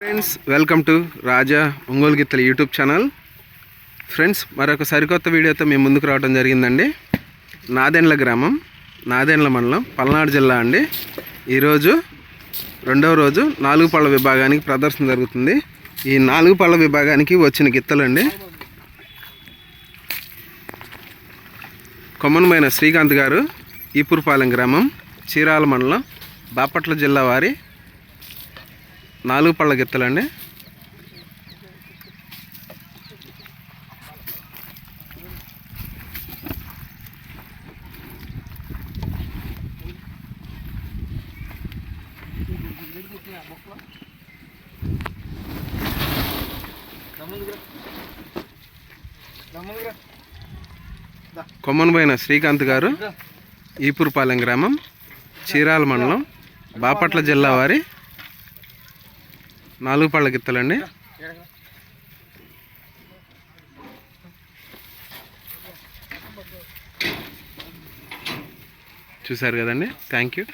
Friends welcome to Raja Ongole గిత్తల YouTube channel friends మరొక సరికొత్త వీడియోతో మేము ముందుకు రావడం జరిగిందండి. నాదెండ్ల గ్రామం నాదెండ్ల మండలం పల్నాడు జిల్లా అండి. ఈరోజు రెండవ రోజు నాలుగు పళ్ళ విభాగానికి ప్రదర్శన జరుగుతుంది. ఈ నాలుగు పళ్ళ విభాగానికి వచ్చిన గిత్తలండి కొమ్మనమైన శ్రీకాంత్ గారు ఈపూర్పాలెం గ్రామం చీరాల మండలం బాపట్ల జిల్లా వారి నాలుగు పళ్ళ గిత్తలండి. కొమ్మనబోయిన శ్రీకాంత్ గారు ఈపూర్పాలెం గ్రామం చీరాల మండలం బాపట్ల జిల్లా వారి నాలుగు పళ్ళ గిత్తలండి. చూసారు కదండి. Thank you